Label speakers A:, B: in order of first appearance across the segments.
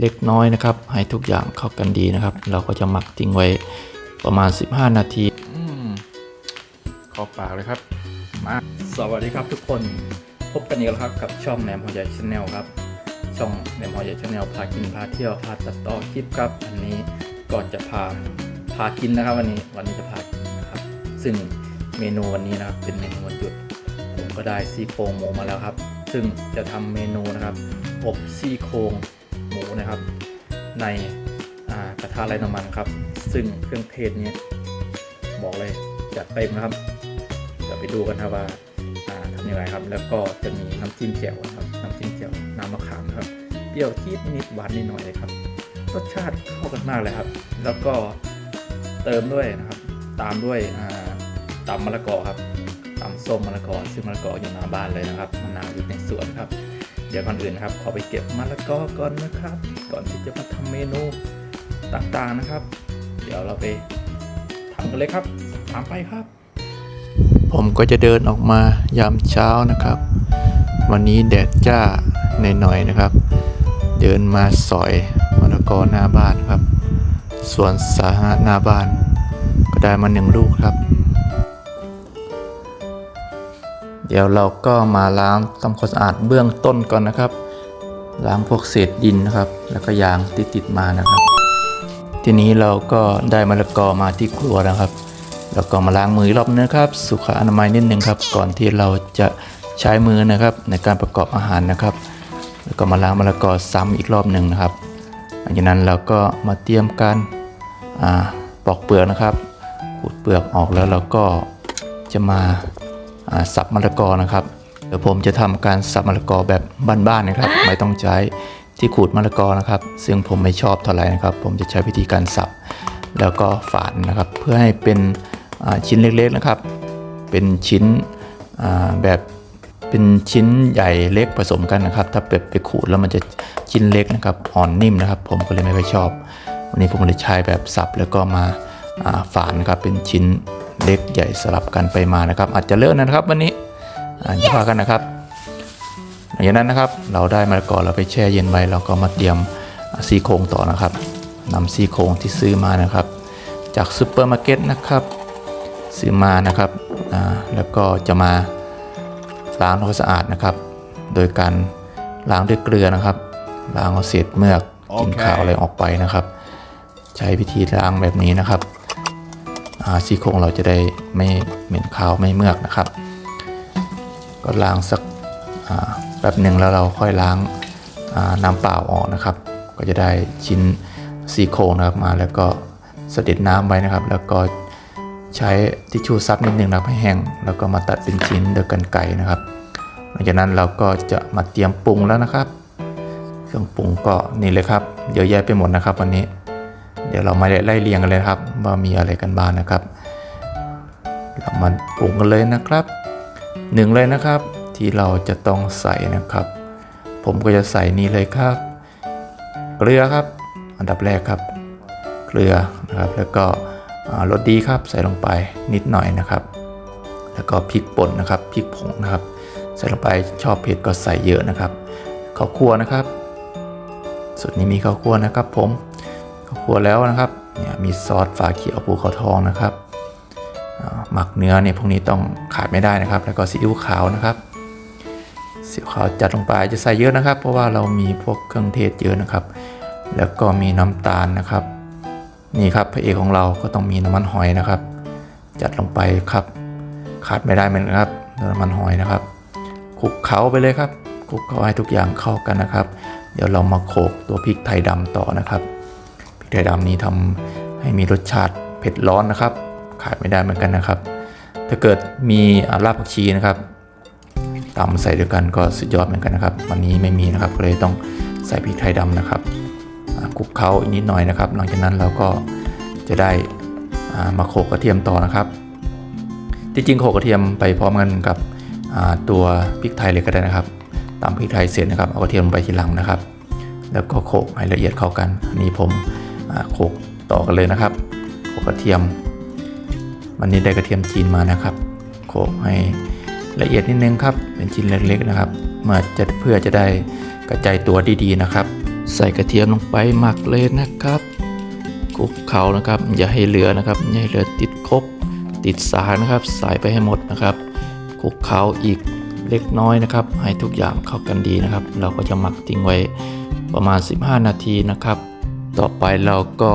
A: เล็กน้อยนะครับ ให้ทุกอย่างเข้ากันดีนะครับ เราก็จะหมักทิ้งไว้ประมาณ 15 นาทีอขอปากเลยครับมาสวัสดีครับทุกคนพบกันอีกแล้วครับกับช่องแหนมหอใหญ่ชาแนลครับ ช่องแหนมหอใหญ่ชาแนลพากินพาเที่ยวพาตัดต่อคลิปครับอันนี้ก่อนจะพาพากินนะครับ วันนี้วันนี้จะพากินนะครับ ซึ่งเมนูวันนี้นะครับเป็นเมนูวันหยุดผมก็ได้ซี่โครงหมูมาแล้วครับ ซึ่งจะทำเมนูนะครับอบซี่โครง นะครับ ในกระทะไร้น้ำมันครับ ซึ่งเครื่องเทศนี้บอกเลยจัดเต็มนะครับเดี๋ยวไปดูกันครับว่าทำยังไงครับ แล้วก็จะมีน้ำจิ้มแจ่วครับ น้ำจิ้มแจ่วน้ำมะขามครับเปรี้ยวจี๊ดนิดหวานนิดหน่อยเลยครับ รสชาติเข้ากันมากเลยครับ แล้วก็เติมด้วยนะครับ ตามด้วยตำมะละกอครับตำส้มมะละกอซึ่งมะละกออยู่หน้าบ้านเลยนะครับมะนาวอยู่ในสวนครับ เดี๋ยวก่อนอื่นนะครับ ขอไปเก็บมะละกอก่อนนะครับ ก่อนที่จะมาทำเมนูต่างๆนะครับ เดี๋ยวเราไปทำกันเลยครับตามไปครับ ผมก็จะเดินออกมายามเช้านะครับ วันนี้แดดจ้าหน่อยๆนะครับ เดินมาสอยมะละกอหน้าบ้านครับสวนสาธารณะหน้าบ้าน ก็ได้มาหนึ่งลูกครับ เดี๋ยวเราก็มาล้างทำความสะอาดเบื้องต้นก่อนนะครับ ล้างพวกเศษดินนะครับ แล้วก็ยางที่ติดมานะครับ ทีนี้เราก็ได้มะละกอมาที่ครัวนะครับ แล้วก็มาล้างมือรอบนึงนะครับ สุขอนามัยนิดนึงครับ ก่อนที่เราจะใช้มือนะครับ ในการประกอบอาหารนะครับ แล้วก็มาล้างมะละกอซ้ำอีกรอบหนึ่งนะครับหลังจากนั้นเราก็มาเตรียมการปอกเปลือกนะครับขูดเปลือกออกแล้วเราก็จะมา สับมะละกอนะครับเดี๋ยวผมจะทำการสับมะละกอแบบบ้านๆนะครับ ไม่ต้องใช้ที่ขูดมะละกอนะครับ ซึ่งผมไม่ชอบเท่าไหร่นะครับ ผมจะใช้วิธีการสับ แล้วก็ฝานนะครับ เพื่อให้เป็นอ่าชิ้นเล็กๆนะครับ เป็นชิ้นอ่าแบบเป็นชิ้นใหญ่เล็กผสมกันนะครับ ถ้าเปิดไปขูดแล้วมันจะชิ้นเล็กนะครับอ่อนนิ่มนะครับ ผมก็เลยไม่ค่อยชอบ วันนี้ผมเลยใช้แบบสับแล้วก็มาอ่าฝานนะครับเป็นชิ้น เล็กใหญ่สลับกันไปมานะครับ อาจจะเลอะนะครับวันนี้อ่าอย่าพากันนะครับหลังจากนั้นนะครับเราได้มะละกอเราไปแช่เย็นไว้เราก็มาเตรียมอ่าซี่โครงต่อนะครับนำซี่โครงที่ซื้อมานะครับ จากซูเปอร์มาร์เก็ตนะครับซื้อมานะครับอ่าแล้วก็จะมาล้างทำความสะอาดนะครับ โดยการล้างด้วยเกลือนะครับล้างเอาเศษเมือกกินขาวอะไรออกไปนะครับ ใช้วิธีล้างแบบนี้นะครับอ่า ซี่โครงเราจะได้ไม่เหม็นขาวไม่เมือกนะครับ ก็ล้างสักแป๊บหนึ่งแล้วเราค่อยล้างน้ำเปล่าออกนะครับ ก็จะได้ชิ้นซี่โครงนะครับมาแล้วก็เสด็จน้ำไว้นะครับ แล้วก็ใช้ทิชชู่ซับนิดนึงนะครับให้แห้งแล้วก็มาตัดเป็นชิ้นโดยกันไก่นะครับ หลังจากนั้นเราก็จะมาเตรียมปรุงแล้วนะครับ เครื่องปรุงก็นี่เลยครับเยอะแยะไปหมดนะครับวันนี้ เดี๋ยวเรามาไล่เรียงกันเลยครับ ว่ามีอะไรกันบ้างนะครับ เรามาปรุงกันเลยนะครับหนึ่งเลยนะครับ ที่เราจะต้องใส่นะครับ ผมก็จะใส่นี่เลยครับ เกลือครับ อันดับแรกครับ เกลือนะครับ แล้วก็รสดีครับ ใส่ลงไปนิดหน่อยนะครับ แล้วก็พริกป่นนะครับพริกผงนะครับ ใส่ลงไปชอบเผ็ดก็ใส่เยอะนะครับข้าวคั่วนะครับส่วนนี้มีข้าวคั่วนะครับผม คั่วแล้วนะครับเนี่ยมีซอสฝาเขียวภูเขาทองนะครับหมักเนื้อเนี่ยพวกนี้ต้องขาดไม่ได้นะครับ แล้วก็ซีอิ๊วขาวนะครับซีอิ๊วขาวจัดลงไปจะใส่เยอะนะครับ เพราะว่าเรามีพวกเครื่องเทศเยอะนะครับ แล้วก็มีน้ำตาลนะครับ นี่ครับพระเอกของเราก็ต้องมีน้ำมันหอยนะครับ จัดลงไปครับ ขาดไม่ได้เหมือนกันครับน้ำมันหอยนะครับคลุกเคล้าไปเลยครับคลุกเคล้าให้ทุกอย่างเข้ากันนะครับ เดี๋ยวเรามาโขลกตัวพริกไทยดำต่อนะครับ พริกไทยดำนี้ทำให้มีรสชาติเผ็ดร้อนนะครับ ขาดไม่ได้เหมือนกันนะครับ ถ้าเกิดมีอาราผักชีนะครับตำใส่ด้วยกันก็สุดยอดเหมือนกันนะครับ วันนี้ไม่มีนะครับก็เลยต้องใส่พริกไทยดำนะครับคลุกเคล้าอีกนิดหน่อยนะครับ หลังจากนั้นเราก็จะได้มาโขกกระเทียมต่อนะครับจริงๆโขกกระเทียมไปพร้อมกันกับตัวพริกไทยเลยก็ได้นะครับตำพริกไทยเสร็จนะครับเอากระเทียมลงไปทีหลังนะครับ แล้วก็โขกให้ละเอียดเข้ากันอันนี้ผม โขกต่อกันเลยนะครับโขกกระเทียม วันนี้ได้กระเทียมจีนมานะครับโขกให้ละเอียดนิดนึงครับ เป็นชิ้นเล็กๆนะครับ เมื่อจะเพื่อจะได้กระจายตัวดีๆนะครับ ใส่กระเทียมลงไปหมักเลยนะครับคลุกเคล้านะครับ อย่าให้เหลือนะครับอย่าให้เหลือติดครกติดสากนะครับ ใส่ไปให้หมดนะครับคลุกเคล้าอีกเล็กน้อยนะครับ ให้ทุกอย่างเข้ากันดีนะครับ เราก็จะหมักทิ้งไว้ประมาณ 15 นาทีนะครับ ต่อไปเราก็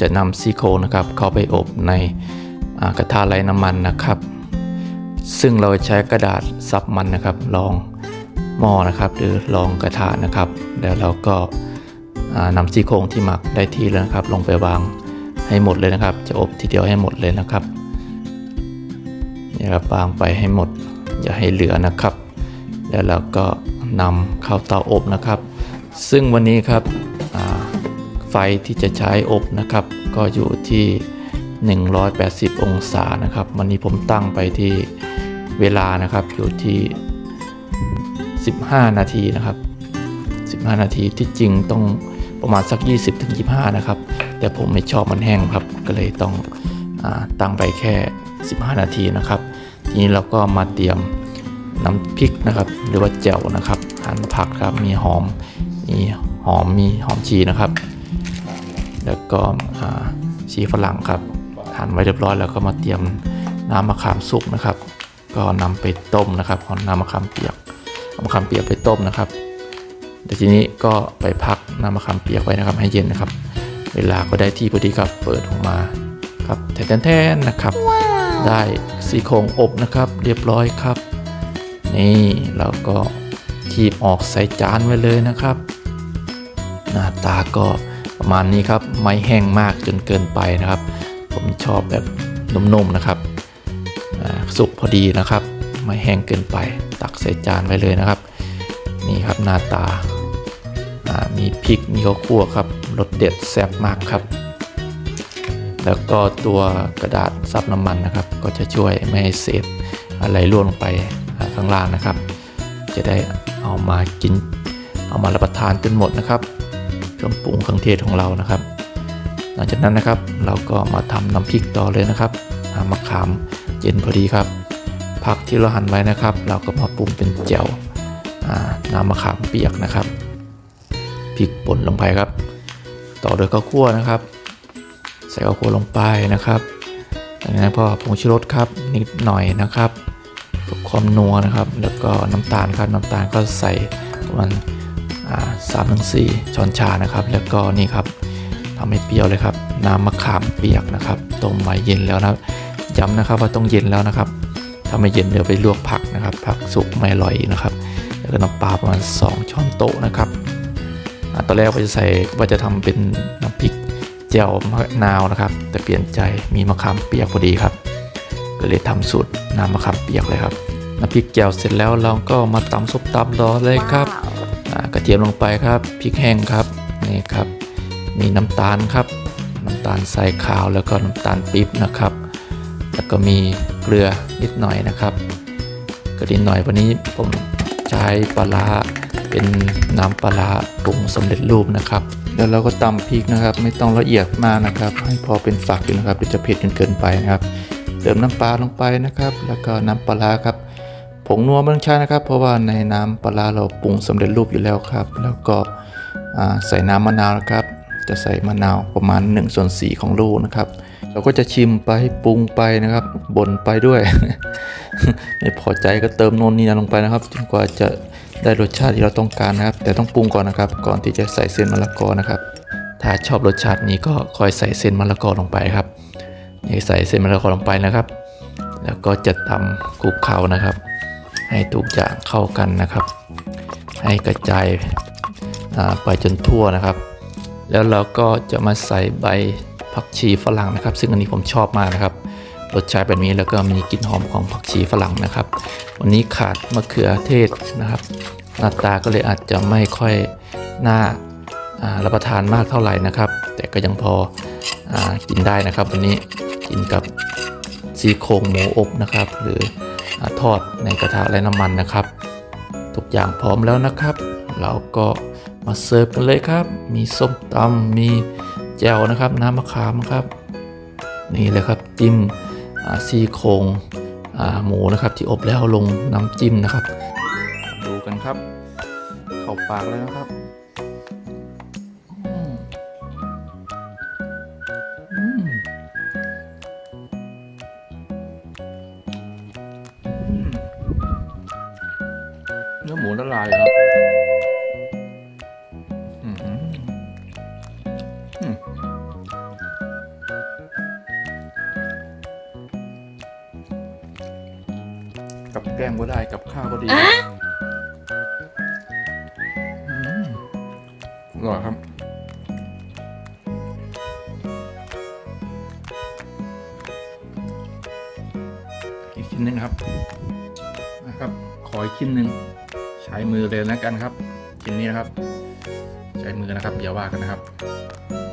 A: จะนำซี่โครงนะครับ เข้าไปอบในกระทะไร้น้ำมันนะครับ ซึ่งเราใช้กระดาษซับมันนะครับรองหม้อนะครับ หรือรองกระทะนะครับแล้วเราก็นำซี่โครงที่หมักได้ที่แล้วนะครับ ลงไปวางให้หมดเลยนะครับ จะอบทีเดียวให้หมดเลยนะครับนี่ครับวางไปให้หมด อย่าให้เหลือนะครับ แล้วเราก็นำเข้าเตาอบนะครับ ซึ่งวันนี้ครับ ไฟที่จะใช้อบนะครับ ก็อยู่ที่ 180 องศานะครับ วันนี้ผมตั้งไปที่เวลานะครับอยู่ที่ 15 นาทีนะครับ 15 นาทีที่จริงต้องประมาณสัก 20ถึง25 นะครับ แต่ผมไม่ชอบมันแห้งครับ ก็เลยต้องอตั้งไปแค่ 15 นาทีนะครับ ทีนี้เราก็มาเตรียมน้ำพริกนะครับ หรือว่าแจ่วนะครับหั่นผักครับมีหอมมีหอมมีหอมชีนะครับ แล้วก็อ่าชีฝรั่งครับหั่นไว้เรียบร้อยแล้วก็มาเตรียมน้ำมะขามสุกนะครับ ก็นำไปต้มนะครับเอาน้ำมะขามเปียกเอามะขามเปียกไปต้มนะครับเดี๋ยวทีนี้ก็ไปพักน้ำมะขามเปียกไว้นะครับ ให้เย็นนะครับ เวลาก็ได้ที่พอดีครับเปิดออกมาครับแทนๆนะครับ ได้ซี่โครงอบนะครับ เรียบร้อยครับ นี่เราก็คีบออกใส่จานไว้เลยนะครับ หน้าตาก็ ประมาณนี้ครับ ไม่แห้งมากจนเกินไปนะครับ ผมชอบแบบนุ่มๆนะครับสุกพอดีนะครับ ไม่แห้งเกินไป ตักใส่จานไว้เลยนะครับ นี่ครับหน้าตามีพริกมีข้าวคั่วครับรสเด็ดแซ่บมากครับ แล้วก็ตัวกระดาษซับน้ำมันนะครับ ก็จะช่วยไม่ให้เศษอะไรร่วงลงไปข้างล่างนะครับ จะได้เอามากิน เอามารับประทานจนหมดนะครับ เครื่องปรุงเครื่องเทศของเรานะครับ หลังจากนั้นนะครับเราก็มาทำน้ำพริกต่อเลยนะครับน้ำมะขามเย็นพอดีครับ ผักที่เราหั่นไว้นะครับ เราก็มาปรุงเป็นแจ่วน้ำมะขามเปียกนะครับพริกป่นลงไปครับ ต่อด้วยข้าวคั่วนะครับ ใส่ข้าวคั่วลงไปนะครับจากนั้นพอผงชูรสครับนิดหน่อยนะครับความนัวนะครับ แล้วก็น้ำตาลครับน้ำตาลก็ใส่ประมาณ สามถึงสี่ช้อนชานะครับ แล้วก็นี่ครับทำให้เปรี้ยวเลยครับ น้ำมะขามเปียกนะครับต้มไว้เย็นแล้วนะย้ำนะครับว่าต้องเย็นแล้วนะครับถ้าไม่เย็นเดี๋ยวไปลวกผักนะครับ ผักสุกไม่อร่อยนะครับ แล้วก็น้ำปลาประมาณ 2 ช้อนโต๊ะนะครับอตอนแรกว่าจะใส่ว่าจะทำเป็นน้ำพริกแจ่วมะนาวนะครับ แต่เปลี่ยนใจมีมะขามเปียกพอดีครับ ก็เลยทำสูตรน้ำมะขามเปียกเลยครับน้ำพริกแจ่วเสร็จแล้วเราก็มาตำซุปตำรอเลยครับ กระเทียมลงไปครับพริกแห้งครับนี่ครับ มีน้ำตาลครับ น้ำตาลทรายขาวแล้วก็น้ำตาลปี๊บนะครับ แล้วก็มีเกลือนิดหน่อยนะครับกระดินหน่อยวันนี้ผมใช้ปลาร้าเป็นน้ำปลาร้าปรุงสำเร็จรูปนะครับ แล้วเราก็ตำพริกนะครับ ไม่ต้องละเอียดมากนะครับ ให้พอเป็นฝักอยู่นะครับเดี๋ยวจะเผ็ดจนเกินไปนะครับ เติมน้ำปลาลงไปนะครับ แล้วก็น้ำปลาร้าครับ ผงนัวไม่ต้องใช้นะครับ เพราะว่าในน้ำปลาเราปรุงสำเร็จรูปอยู่แล้วครับ แล้วก็ใส่น้ำมะนาวนะครับ จะใส่มะนาวประมาณ1ส่วน4ของลูกนะครับ เราก็จะชิมไปปรุงไปนะครับบ่นไปด้วย ไม่พอใจก็เติมนนนี่นั่นลงไปนะครับจนกว่าจะได้รสชาติที่เราต้องการนะครับ แต่ต้องปรุงก่อนนะครับ ก่อนที่จะใส่เส้นมะละกอนะครับ ถ้าชอบรสชาตินี้ก็คอยใส่เส้นมะละกอลงไปครับนี่ใส่เส้นมะละกอลงไปนะครับ แล้วก็จะตำคลุกเคล้านะครับ ให้ทุกอย่างเข้ากันนะครับ ให้กระจายไปจนทั่วนะครับ แล้วเราก็จะมาใส่ใบผักชีฝรั่งนะครับ ซึ่งอันนี้ผมชอบมากนะครับรสชาติแบบนี้แล้วก็มีกลิ่นหอมของผักชีฝรั่งนะครับ วันนี้ขาดมะเขือเทศนะครับ หน้าตาก็เลยอาจจะไม่ค่อยน่ารับประทานมากเท่าไหร่นะครับ แต่ก็ยังพออกินได้นะครับ วันนี้กินกับซี่โครงหมูอบนะครับ หรือ ทอดในกระทะไร้น้ำมันนะครับ ทุกอย่างพร้อมแล้วนะครับ เราก็มาเสิร์ฟกันเลยครับ มีส้มตำมีแจ่วนะครับ น้ำมะขามครับ นี่เลยครับจิ้มซี่โครงหมูนะครับ ที่อบแล้วลงน้ำจิ้มนะครับ ดูกันครับ เข้าปากเลยนะครับ กับแกล้มก็ได้กับข้าวก็ดีอืมอร่อยครับ อีกชิ้นหนึ่งครับนะครับ ขออีกชิ้นหนึ่งใช้มือเลยแล้วกันครับชิ้นนี้นะครับ ใช้มือนะครับอย่าว่ากันนะครับ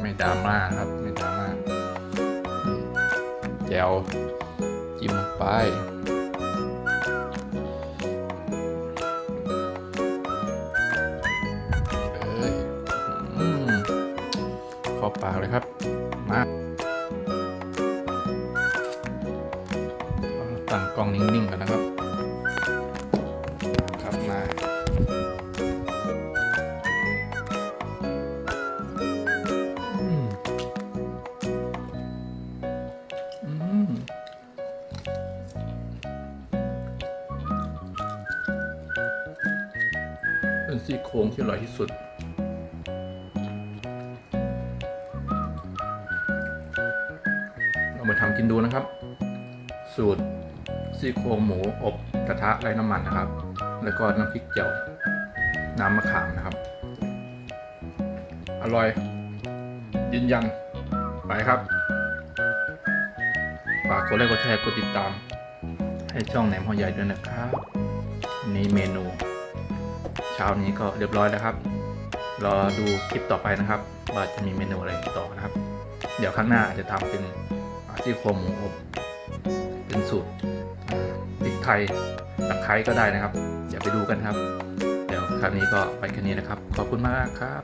A: ไม่ดราม่านะครับ ไม่ดราม่าแจวจิ้มลงไป ปากเลยครับ มาตั้งกล้องนิ่งๆกันนะครับครับ เรามาทำกินดูนะครับ สูตรซี่โครงหมูอบกระทะไร้น้ำมันนะครับ แล้วก็น้ำพริกเจียวน้ำมะขามนะครับ อร่อย ยืนยัน ไปครับฝากกดไลค์กดแชร์กดติดตาม ให้ช่องแหนมหัวใหญ่ด้วยนะครับนนี้เมนู เช้านี้ก็เรียบร้อยแล้วครับ รอดูคลิปต่อไปนะครับ ว่าจะมีเมนูอะไรต่อนะครับ เดี๋ยวข้างหน้าอาจจะทำเป็น ซี่โครงหมูอบเป็นสูตรพริกไทยตะไคร้ก็ได้นะครับ อย่าไปดูกันครับ เดี๋ยวครั้งนี้ก็ไปแค่นี้นะครับ ขอบคุณมากครับ